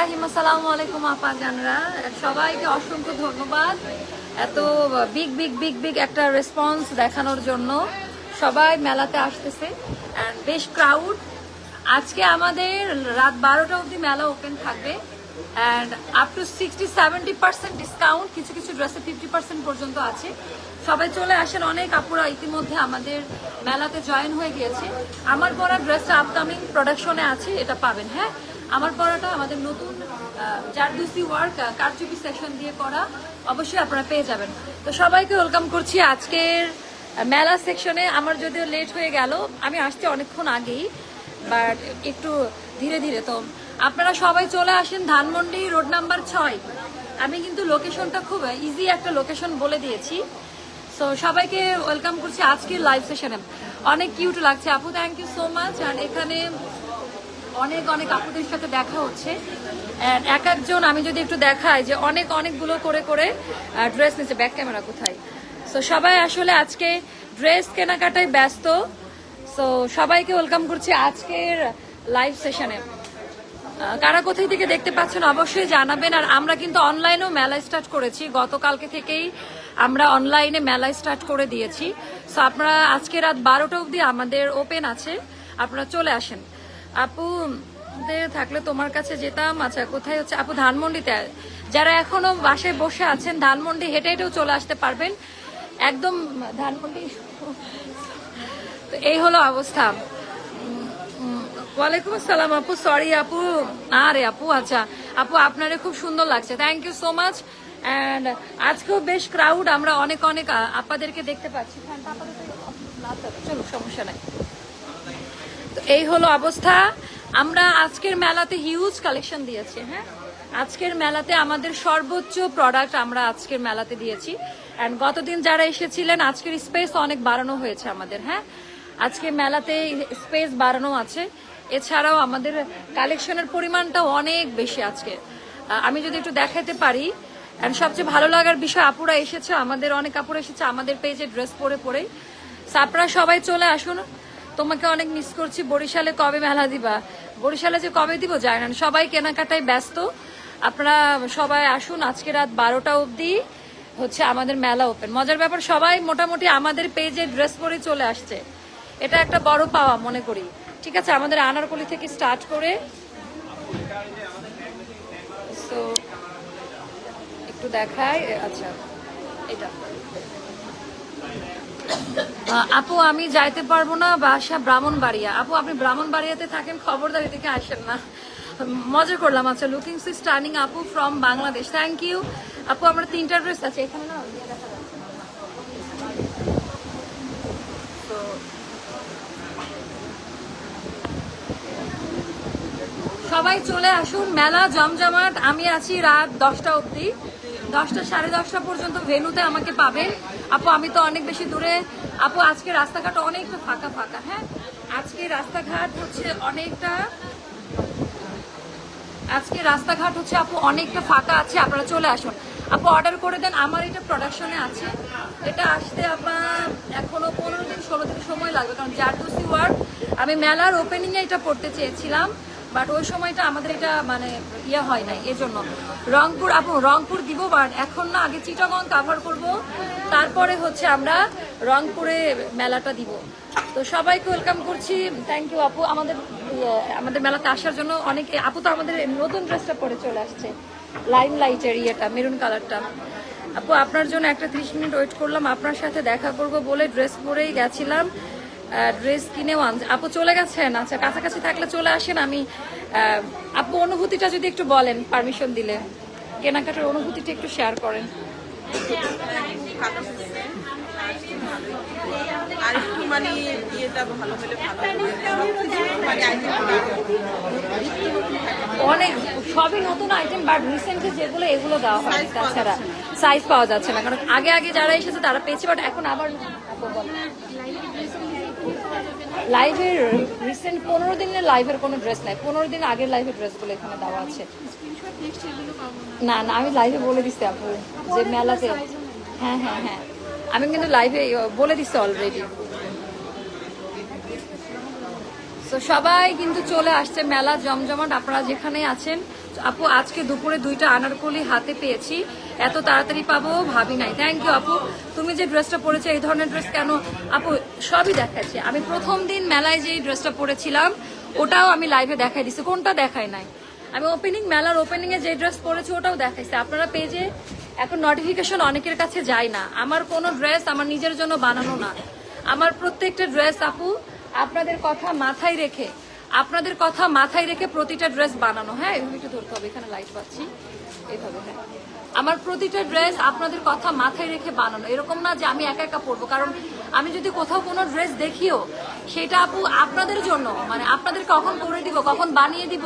রাহিম আলাইকুম আপা সবাইকে অসংখ্য ধন্যবাদ। এত বিগ বিগ বিগ বিগ একটা রেসপন্স দেখানোর জন্য সবাই মেলাতে আসতেছে বেশ ক্রাউড আজকে আমাদের রাত বারোটা অবধি মেলা ওপেন থাকবে। And up to sixty seventy percent discount কিছু কিছু ড্রেসে ফিফটি পার্সেন্ট পর্যন্ত আছে। সবাই চলে আসেন, অনেক আপুরা ইতিমধ্যে আমাদের মেলাতে জয়েন হয়ে গিয়েছে। আমার পরা ড্রেসটা আপকামিং প্রোডাকশনে আছে, এটা পাবেন হ্যাঁ? আমার পরাটা আমাদের নতুন জারদুসি ওয়ার্ক কারচুপি সেশন দিয়ে করা, অবশ্যই আপনারা পেয়ে যাবেন। তো সবাইকে ওয়েলকাম করছি আজকের মেলা সেকশনে আমার যদিও লেট হয়ে গেল, আমি আসছি অনেকক্ষণ আগেই বাট একটু ধীরে ধীরে, তো আপনারা সবাই চলে আসেন ধানমন্ডি, রোড নাম্বার ছয়। আমি কিন্তু লোকেশনটা খুব ইজি একটা লোকেশন বলে দিয়েছি। সো সবাইকে ওয়েলকাম করছি আজকের লাইভ সেশনে অনেক কিউট লাগছে। আপু থ্যাংক ইউ সো মাচ আর এখানে অনেক অনেক আপুদের সাথে দেখা হচ্ছে। এক একজন আমি যদি একটু দেখাই যে অনেক, অনেকগুলো করে করে ড্রেস নিচ্ছে ব্যাক ক্যামেরা কোথায়? সো সবাই আসলে আজকে ড্রেস কেনাকাটায় ব্যস্ত। সো সবাইকে ওয়েলকাম করছি আজকের লাইভ সেশনে কারা কোথায় থেকে দেখতে পাচ্ছেন অবশ্যই জানাবেন। আর আমরা কিন্তু অনলাইনেও মেলা স্টার্ট করেছি। গতকালকে থেকেই আমরা অনলাইনে মেলা স্টার্ট করে দিয়েছি। সো আপনারা আজকে রাত বারোটা অবধি আমাদের ওপেন আছে। আপনারা চলে আসেন। আপু থাকলে তোমার কাছে যেতাম। আচ্ছা কোথায় হচ্ছে? আপু, ধানমন্ডিতে। যারা এখনও বাসায় বসে আছেন, ধানমন্ডি হেঁটে হেঁটেও চলে আসতে পারবেন। একদম ধানমন্ডি এই হলো অবস্থা। ওয়ালাইকুম আসসালাম আপু সরি আপু। আরে আপু আচ্ছা। আপু, আপনারে খুব সুন্দর লাগছে। Thank you so much and আজকেও বেশ ক্রাউড আমরা অনেক অনেক আপাদেরকে দেখতে পাচ্ছি। চলো সমস্যা নাই। তো এই হলো অবস্থা। আমরা আজকের মেলাতে হিউজ কালেকশন দিয়েছি হ্যাঁ? আজকের মেলাতে আমাদের সর্বোচ্চ প্রোডাক্ট আমরা আজকের মেলাতে দিয়েছি। অ্যান্ড গতদিন যারা এসেছিলেন, আজকের স্পেস অনেক বাড়ানো হয়েছে আমাদের হ্যাঁ? আজকে মেলাতে স্পেস বাড়ানো আছে। এছাড়াও আমাদের কালেকশনের পরিমাণটা অনেক বেশি আজকে। আমি যদি একটু দেখাতে পারি সবচেয়ে ভালো লাগার বিষয়, আপুরা এসেছে, আমাদের অনেক আপুরা এসেছে, আমাদের পেজে ড্রেস পরে পরেই। আপনারা সবাই চলে আসুন। তোমাকে অনেক মিস করছি, বরিশালে কবে মেলা দিবা? বরিশালে যে কবে দিব জানি না, সবাই কেনাকাটায় ব্যস্ত। আপনারা সবাই আসুন, আজকে রাত বারোটা অবধি হচ্ছে আমাদের মেলা ওপেন মজার ব্যাপার, সবাই মোটামুটি আমাদের পেজে ড্রেস পরে চলে আসছে। এটা একটা বড় পাওয়া, মনে করি। ঠিক আছে, আমাদের আনারকলি থেকে স্টার্ট করে তো একটু দেখাই আচ্ছা এটা। আপু, আমি যাইতে পারব না, বাসা ব্রাহ্মণবাড়িয়া। আপু, আপনি ব্রাহ্মণবাড়িয়াতে থাকেন, খবরদার এদিকে আসেন না। মজা করলাম আচ্ছা লুকিং সি স্টার্নিং আপু ফ্রম বাংলাদেশ। থ্যাংক ইউ আপু, আমার তিনটা ড্রেস আছে, এখানে না ইয়ে দেখা যাচ্ছে না। তো সবাই চলে আসুন, মেলা জমজমাট। আমি আছি রাত দশটা অবধি। দশটা, সাড়ে দশটা পর্যন্ত ভেনুতে আমাকে পাবেন। আপু, আমি তো অনেক বেশি দূরে। আপু, আজকে রাস্তাঘাট অনেকটা ফাঁকা ফাঁকা হ্যাঁ? আজকে রাস্তাঘাট হচ্ছে অনেকটা আজকে রাস্তাঘাট হচ্ছে, আপু, অনেকটা ফাঁকা আছে, আপনারা চলে আসুন। আপু অর্ডার করে দেন, আমার এটা প্রোডাকশনে আছে। এটা আসতে আপনার এখনও পনেরো দিন, ষোলো দিন সময় লাগবে, কারণ জারদুসি ওয়ার্ড আমি মেলার ওপেনিংয়ে এটা পড়তে চেয়েছিলাম। বাট ওই সময়টা আমাদের এটা মানে ইয়ে হয় নাই এজন্য। রংপুর আপু রংপুর দিব বাট এখন না আগে চিটাগং কাভার করব তারপরে হচ্ছে আমরা রংপুরে মেলাটা দিব। তো সবাইকে ওয়েলকাম করছি থ্যাংক ইউ আপু। আমাদের ইয়ে, আমাদের মেলাতে আসার জন্য অনেক আপু তো আমাদের নতুন ড্রেসটা পরে চলে আসছে লাইম লাইটের ইয়েটা মেরুন কালারটা আপু আপনার জন্য একটা ত্রিশ মিনিট ওয়েট করলাম আপনার সাথে দেখা করব বলে ড্রেস পরেই গেছিলাম। ড্রেস কিনেও আন আপু চলে গেছেন? আচ্ছা কাছাকাছি থাকলে চলে আসেন। আমি আপু অনুভূতিটা যদি একটু বলেন পারমিশন দিলে। কেনাকাটার অনুভূতিটা একটু শেয়ার করেন। মানে অনেক সবই নতুন আইটেম বাট রিসেন্টলি যেগুলো এগুলো দেওয়া হয়। তাছাড়া সাইজ পাওয়া যাচ্ছে না। কারণ আগে আগে যারা এসেছে তারা পেয়েছে বাট এখন আবার লাইভের রিসেন্ট পনেরো দিনের লাইভের কোনো ড্রেস নাই। পনেরো দিন আগের লাইভের ড্রেসগুলো এখানে দেওয়া আছে। না। না আমি লাইভে বলে দিচ্ছি আপু যে মেলাতে হ্যাঁ হ্যাঁ হ্যাঁ। আমি কিন্তু লাইভে বলে দিচ্ছি অলরেডি তো সবাই কিন্তু চলে আসছে মেলা জমজমাট আপনারা যেখানে আছেন। আপু আজকে দুপুরে দুইটা আনারকলি হাতে পেয়েছি। এত তাড়াতাড়ি পাবো ভাবি নাই। থ্যাংক ইউ আপু। তুমি যে ড্রেসটা পরেছো এই ধরনের ড্রেস কেন? আপু সবই দেখাচ্ছি। আমি প্রথম দিন মেলায় যে ড্রেসটা পরেছিলাম, ওটাও আমি লাইভে দেখাই দিছি। কোনটা দেখাই নাই? আমি ওপেনিং মেলার ওপেনিং এ যে ড্রেস পরেছি, ওটাও দেখাইছি। আপনারা পেজে এখন নোটিফিকেশন অনেকের কাছে যায় না। আমার কোনো ড্রেস আমার নিজের জন্য বানানো না। আমার প্রত্যেকটা ড্রেস আপু, আপনাদের কথা মাথায় রেখে, আপনাদের কথা মাথায় রেখে প্রতিটা ড্রেস বানানো। হ্যাঁ একটু ধরতে হবে, এখানে লাইট পাচ্ছি। হ্যাঁ। আমার প্রতিটা ড্রেস আপনাদের কথা মাথায় রেখে বানানো। এরকম না যে আমি একা একা পরবো, কারণ আমি যদি কোথাও কোনো ড্রেস দেখিও, সেটা আপু আপনাদের জন্য। মানে আপনাদের কখন করে দিব, কখন বানিয়ে দিব,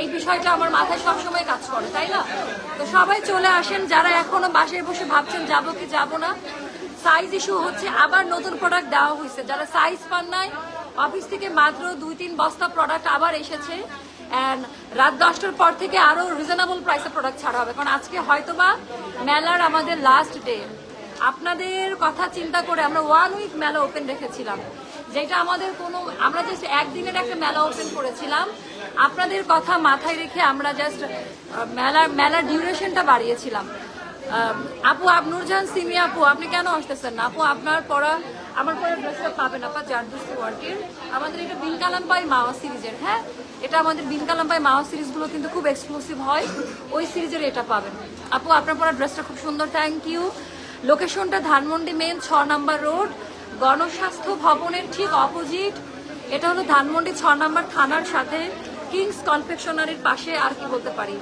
এই বিষয়টা আমার মাথায় সবসময় কাজ করে, তাই না? তো সবাই চলে আসেন, যারা এখনও বাসায় বসে ভাবছেন, যাব কি যাব না? সাইজ ইস্যু হচ্ছে, আবার নতুন প্রোডাক্ট দেওয়া হয়েছে যারা সাইজ পান নাই অফিস থেকে মাত্র দুই তিন বস্তা প্রোডাক্ট আবার এসেছে। অ্যান্ড রাত দশটার পর থেকে আরও রিজনেবল প্রাইসে প্রোডাক্ট ছাড়া হবে। কারণ আজকে হয়তোবা মেলার আমাদের লাস্ট ডে আপনাদের কথা চিন্তা করে আমরা ওয়ান উইক মেলা ওপেন রেখেছিলাম। যেটা আমাদের কোনো, আমরা জাস্ট একদিনের একটা মেলা ওপেন করেছিলাম। আপনাদের কথা মাথায় রেখে আমরা জাস্ট মেলার মেলার ডিউরেশনটা বাড়িয়েছিলাম। আপু নুরজাহান, সিমি আপু, আপনি কেন আসতেছেন আপু, আপনার পরা আমার পরা ড্রেসটা পাবেন আপা জারদুস্তি ওয়ার্কের। আমাদের এটা বিন কালাম পাই মাওয়া সিরিজের হ্যাঁ? এটা আমাদের বিন কালাম পাই মাওয়া সিরিজগুলো কিন্তু খুব এক্সক্লুসিভ হয়। ওই সিরিজের এটা পাবেন। আপু, আপনার পরা ড্রেসটা খুব সুন্দর থ্যাংক ইউ লোকেশনটা ধানমন্ডি মেন ছ নাম্বার রোড গণস্বাস্থ্য ভবনের ঠিক অপোজিট এটা হলো ধানমন্ডি ছ নাম্বার থানার সাথে কিংস কনফেকশনারির পাশে আর কি বলতে পারি।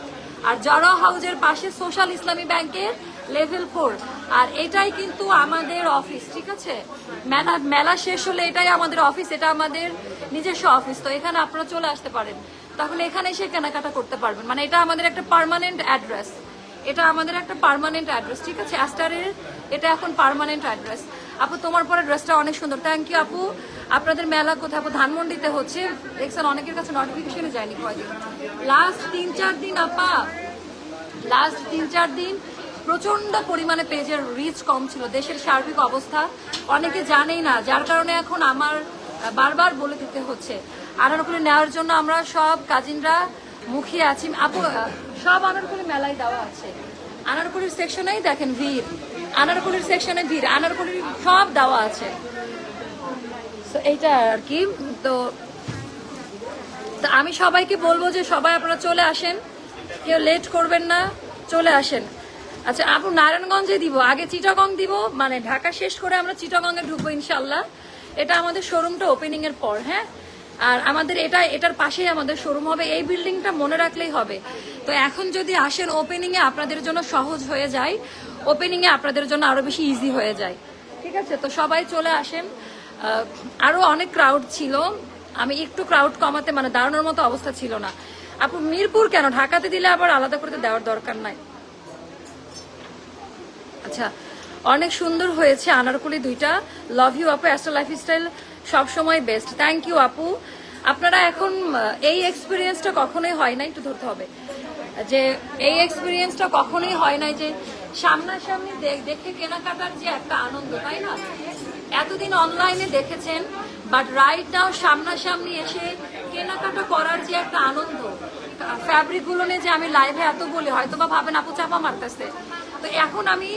আর জড়ো হাউজের পাশে সোশ্যাল ইসলামী ব্যাংকের লেভেল ফোর। আর এটাই কিন্তু আমাদের অফিস, ঠিক আছে? মেলা মেলা শেষ হলে এটাই আমাদের অফিস, এটা আমাদের নিজস্ব অফিস। তো এখানে আপনারা চলে আসতে পারেন। তাহলে এখানে এসে কেনাকাটা করতে পারবেন। মানে এটা আমাদের একটা পার্মানেন্ট অ্যাড্রেস এটা আমাদের একটা পার্মানেন্ট অ্যাড্রেস ঠিক আছে? অ্যাস্টারের এটা এখন পার্মানেন্ট অ্যাড্রেস আপু, তোমার পরে ড্রেসটা অনেক সুন্দর। থ্যাংক ইউ আপু। আপনাদের মেলা কোথায়? ধানমন্ডিতে হচ্ছে। দেখছেন, অনেকের কাছে নোটিফিকেশনে যায়নি কয়দিন লাস্ট তিন চার দিন, আপা। লাস্ট তিন চার দিন প্রচণ্ড পরিমাণে পেজের রিচ কম ছিল। দেশের সার্বিক অবস্থা অনেকে জানেই না। যার কারণে এখন আমার বারবার বলে দিতে হচ্ছে। আনারকুলি নেওয়ার জন্য আমরা সব কাজিনরা মুখিয়ে আছি। আপু সব আনারকুলি মেলায় দেওয়া আছে। আনারকুলির সেকশনেই দেখেন ভিড়। আনারকুলির সেকশনে ভিড়। আনারকুলির সব দেওয়া আছে। So, এইটা আর কি তো তো আমি সবাইকে বলব যে সবাই আপনারা চলে আসেন। কেউ লেট করবেন না চলে আসেন। আচ্ছা আপু নারায়ণগঞ্জে দিব। আগে চিটাগং দিব মানে ঢাকা শেষ করে আমরা চিটাগংয়ে ঢুকবো ইনশাল্লাহ। এটা আমাদের শোরুমটা ওপেনিং এর পর হ্যাঁ? আর আমাদের এটা এটার পাশেই আমাদের শোরুম হবে। এই বিল্ডিংটা মনে রাখলেই হবে। তো এখন যদি আসেন ওপেনিং এ আপনাদের জন্য সহজ হয়ে যায়। ওপেনিং এ আপনাদের জন্য আরও বেশি ইজি হয়ে যায়। ঠিক আছে? তো সবাই চলে আসেন। আহ, আরও অনেক ক্রাউড ছিল। আমি একটু ক্রাউড কমাতে মানে দাঁড়ানোর মতো অবস্থা ছিল না। আপু মিরপুর কেন? ঢাকাতে দিলে আবার আলাদা করে দেওয়ার দরকার নাই। আচ্ছা অনেক সুন্দর হয়েছে আনারকুলি দুইটা। লাভ ইউ আপু অ্যাস্ট্রো লাইফস্টাইল সবসময় বেস্ট থ্যাংক ইউ আপু। আপনারা এখন এই এক্সপিরিয়েন্সটা কখনোই হয় না একটু ধরতে হবে। যে এই এক্সপিরিয়েন্সটা কখনোই হয় নাই যে সামনাসামনি দেখে কেনাকাটার যে একটা আনন্দ তাই না? এতদিন অনলাইনে দেখেছেন বাট রাইট নাও সামনাসামনি এসে কেনাকাটা করার যে একটা আনন্দ ফ্যাব্রিকগুলো নিয়ে যে আমি লাইভে এত বলি হয়তো বা ভাবেন, আপু, চাপা মারতেছে। তো এখন আমি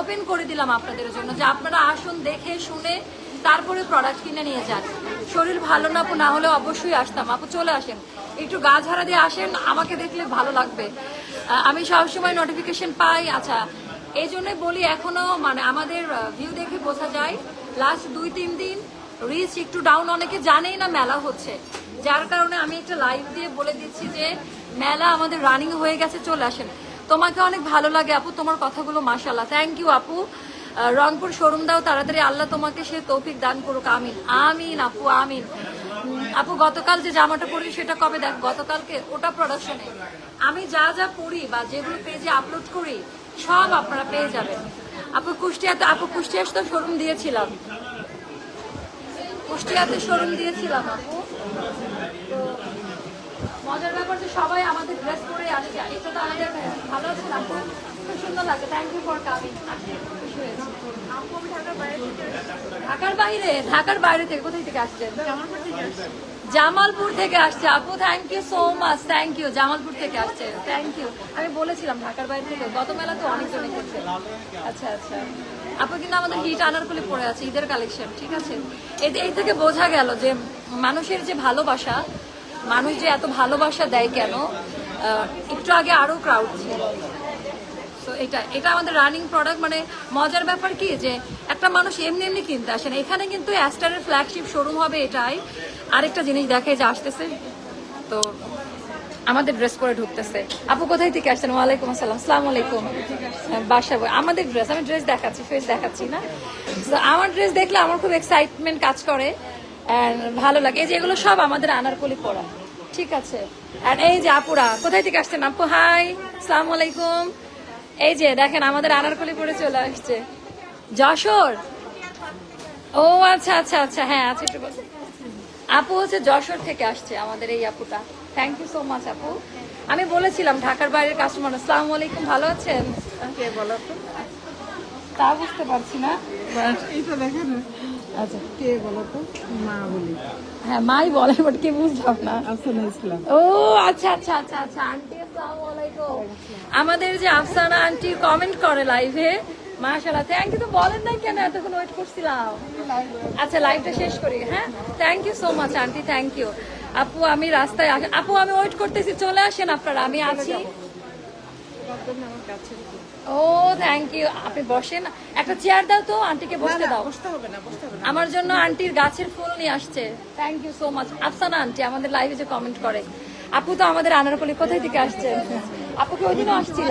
ওপেন করে দিলাম আপনাদের জন্য যে আপনারা আসুন, দেখে শুনে তারপরে প্রোডাক্ট কিনে নিয়ে যান। শরীর ভালো না, আপু, না হলে অবশ্যই আসতাম। আপু, চলে আসেন। একটু গা ঝাড়া দিয়ে আসেন, আমাকে দেখলে ভালো লাগবে। আমি সবসময় নোটিফিকেশন পাই। আচ্ছা এই জন্যই বলি এখনও মানে আমাদের ভিউ দেখে বোঝা যায় লাস্ট দুই, তিন দিন রিচ একটু ডাউন অনেকে জানেই না মেলা হচ্ছে। যার কারণে আমি একটা লাইভ দিয়ে বলে দিচ্ছি যে, মেলা আমাদের রানিং হয়ে গেছে, চলে আসেন। তোমাকে অনেক ভালো লাগে আপু, তোমার কথাগুলো মাশাল্লাহ থ্যাংক ইউ আপু। রংপুর শোরুম দাও, তাড়াতাড়ি আল্লাহ তোমাকে সে তৌফিক দান করুক। আমিন আমিন আপু আমিন। আপু, গতকাল যে জামাটা পরি, সেটা কবে দেখ, গতকালকে ওটা প্রোডাকশনে আমি যা যা পড়ি বা যেগুলো পেজে আপলোড করি, সব আপনারা পেয়ে যাবেন। আপু কুষ্টিয়াতে আপু কুষ্টিয়াতে তো শোরুম দিয়েছিলাম। কুষ্টিয়াতে শোরুম দিয়েছিলাম আপু। তো মজার ব্যাপার যে সবাই আমাদের ড্রেস পরে আসছে এটা তো আমাদের ভালো আছে আপু? খুব সুন্দর লাগে। থ্যাংক ইউ ফর কামিং খুশি হয়েছি। ঢাকার বাইরে ঢাকার বাইরে? থেকে কোথায় থেকে আসছেন? জামালপুর থেকে আসছে, আপু thank you so much thank you Jamalpur থেকে আসছে থ্যাংক ইউ আমি বলেছিলাম ঢাকার বাইরে থেকে, গত মেলা তো অনেক অনেকজন এসেছে আচ্ছা আচ্ছা। আপু, কিন্তু আমাদের হিট আনারকুলি পড়ে আছে, ঈদের কালেকশন ঠিক আছে? এই এই থেকে বোঝা গেল যে মানুষের যে ভালোবাসা, মানুষ যে এত ভালোবাসা দেয় কেন একটু আগে আরও ক্রাউড ছিল। এটা এটা আমাদের রানিং প্রোডাক্ট মানে মজার ব্যাপার কি যে একটা মানুষ এমনি এমনি কিনতে আসেন এখানে কিন্তু অ্যাস্টারের ফ্ল্যাগশিপ শোরুম হবে এটাই। আরেকটা জিনিস দেখে যে আসতেছে, তো আমাদের ড্রেস পরে ঢুকতেছে। আপু কোথায় থেকে আসছেন? ওয়ালাইকুম আসসালাম। আসসালামু আলাইকুম। বাসা। বই আমাদের ড্রেস আমি ড্রেস দেখাচ্ছি ফেস দেখাচ্ছি না। তো আমার ড্রেস দেখলে আমার খুব এক্সাইটমেন্ট কাজ করে and ভালো লাগে। এই যে এগুলো সব আমাদের আনারকলি পরা। ঠিক আছে? এই যে আপুরা, কোথায় থেকে আসছেন আপু? হাই সালাম আলাইকুম। এই যে দেখেন, আমাদের আনারকলি পরে চলে আসছে। যশোর? ও আচ্ছা আচ্ছা আচ্ছা। হ্যাঁ আচ্ছা একটু। আপু হচ্ছে যশোর থেকে আসছে আমাদের এই আপুটা। থ্যাংক ইউ সো মাচ আপু। আমি বলেছিলাম ঢাকার বাইরের কাস্টমার আসসালামু আলাইকুম ভালো আছেন? কে বলো? তো তা বুঝতে পারছি না। এইটা দেখেন। আচ্ছা। কে বলো তো? মা বলি। হ্যাঁ মাই বলে বাট কি বুঝলাম না। আফসানা ইসলাম। ও আচ্ছা আচ্ছা আচ্ছা আচ্ছা আন্টি আসসালামু আলাইকুম। আমাদের যে আফসানা আন্টি কমেন্ট করে লাইভে মাশাআল্লাহ থ্যাংক ইউ তো বলেন নাই কেন এতক্ষণ ওয়েট করছিলাম? আচ্ছা লাইভটা শেষ করি হ্যাঁ? Thank you so much aunty thank you আপু আমি রাস্তায় আপু আমি ওয়েট করতেছি চলে আসেন আপনারা আমি আছি। ও থ্যাংক ইউ আপনি বসেন। একটা চেয়ার দাও তো আন্টিকে বসতে দাও। বসতে হবে না বসতে হবে না। আমার জন্য আন্টির গাছের ফুল নিয়ে আসছে। Thank you so much Afsana aunty আমাদের লাইভে যে কমেন্ট করে। আপু তো আমাদের আনারকলি কোথায় থেকে আসছে? আপু কি ওই দিনও আসছিলেন?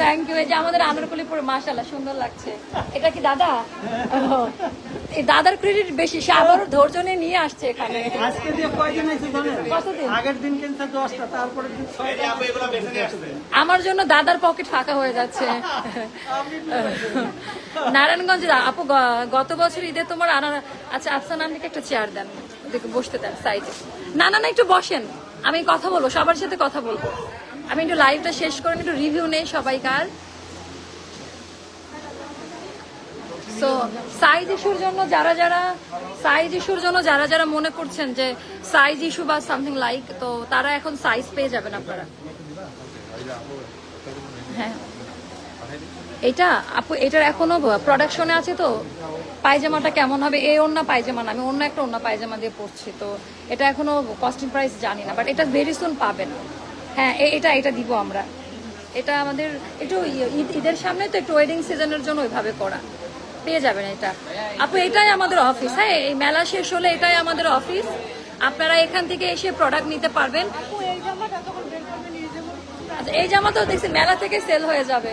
থ্যাংক ইউ এই যে আমাদের আনারকলি পরে মাশাল্লাহ সুন্দর লাগছে। এটা কি দাদা? এই দাদার ক্রেডিট বেশি সে আবারও ধৈর্য নিয়ে নিয়ে আসছে এখানে। আজকে দিয়ে কয়দিন কতদিন? আগের দিন কিনছে দশটা তারপরের দিন ছয়টা। আমার জন্য দাদার পকেট ফাঁকা হয়ে যাচ্ছে। নারায়ণগঞ্জ আপু গত বছর ঈদে তোমার আনার আচ্ছা আফসান আন্টিকে একটা চেয়ার দেন। দেখে বসতে দেন সাইজে না না না একটু বসেন। আমি কথা বলব সবার সাথে কথা বলব। আমি একটু লাইভটা শেষ করে একটু রিভিউ নেই সবাইকার। সো সাইজ ইস্যুর জন্য যারা যারা সাইজ ইস্যুর জন্য যারা যারা মনে করছেন যে সাইজ ইস্যু বা সামথিং লাইক তো তারা এখন সাইজ পেয়ে যাবেন আপনারা। হ্যাঁ। এটা আপু, এটার এখনও প্রোডাকশনে আছে তো? পায়জামাটা কেমন হবে? এই অন্য পায়জামা না, আমি অন্য একটা অন্য পায়জামা দিয়ে পরছি, তো এটা এখনও কস্টিং প্রাইস জানি না বাট এটা ভেরি সুন পাবেন। হ্যাঁ এটা এটা দিব আমরা। এটা আমাদের একটু ঈদ ঈদের সামনে তো একটু ওয়েডিং সিজনের জন্য ওইভাবে করা। পেয়ে যাবেন এটা। আপু এটাই আমাদের অফিস হ্যাঁ এই মেলা শেষ হলে এটাই আমাদের অফিস আপনারা এখান থেকে এসে প্রোডাক্ট নিতে পারবেন। আচ্ছা এই জামা তো দেখছি মেলা থেকে সেল হয়ে যাবে।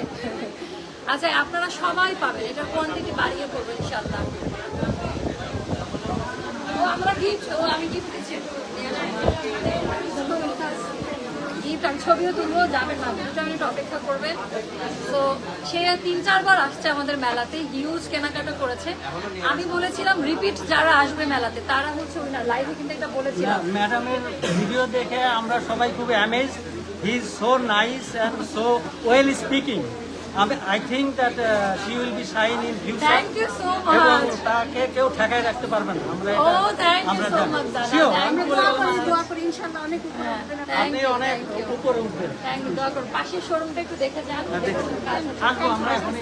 আচ্ছা আপনারা সবাই পাবেন। এটার কোয়ান্টিটি বাড়িয়ে করবেন ইনশাল্লাহ ও আমরা গিফট ও আমি গিফট দিচ্ছি। আমি ছবিও তুলবো, যাবেন না, দুটো মিনিট অপেক্ষা করবেন। তো সে তিন, চারবার আসছে আমাদের মেলাতে হিউজ কেনাকাটা করেছে। আমি বলেছিলাম রিপিট যারা আসবে মেলাতে, তারা হচ্ছে উইনার লাইভে কিন্তু এটা বলেছিলাম। ম্যাডামের ভিডিও দেখে আমরা সবাই খুব amaze he is so nice and so well speaking আমি I think that she will be shine in future thank you so এবং মাচ তাকে কেউ ঠেকায় রাখতে পারবে না। আমরা ও থ্যাংক ইউ সো মাচ দাদা। থ্যাংক ইউ হ্যাঁ, থ্যাংক আপনি ইউ অনেক থ্যাংক ইউ উপরে উঠবেন। থ্যাংক ইউ দোয়া করুন। পাশের শোরুমটা একটু দেখে যান। কাজ আমরা এখনই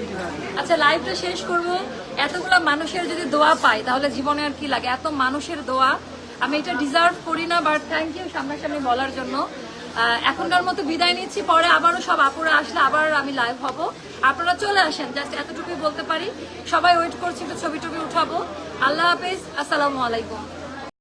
আচ্ছা লাইভটা শেষ করব। এতগুলো মানুষের যদি দোয়া পাই তাহলে জীবনে আর কি লাগে? এত মানুষের দোয়া। আমি এটা ডিজার্ভ করি না বাট থ্যাংক ইউ সামনাসামনি বলার জন্য। এখনকার মতো বিদায় নিচ্ছি, পরে আবারও সব আপুরা আসলে আবার আমি লাইভ হব। আপনারা চলে আসেন জাস্ট এতটুকুই বলতে পারি। সবাই ওয়েট করছি, একটু ছবি টবি উঠাবো। আল্লাহ হাফিজ, আসসালামু আলাইকুম।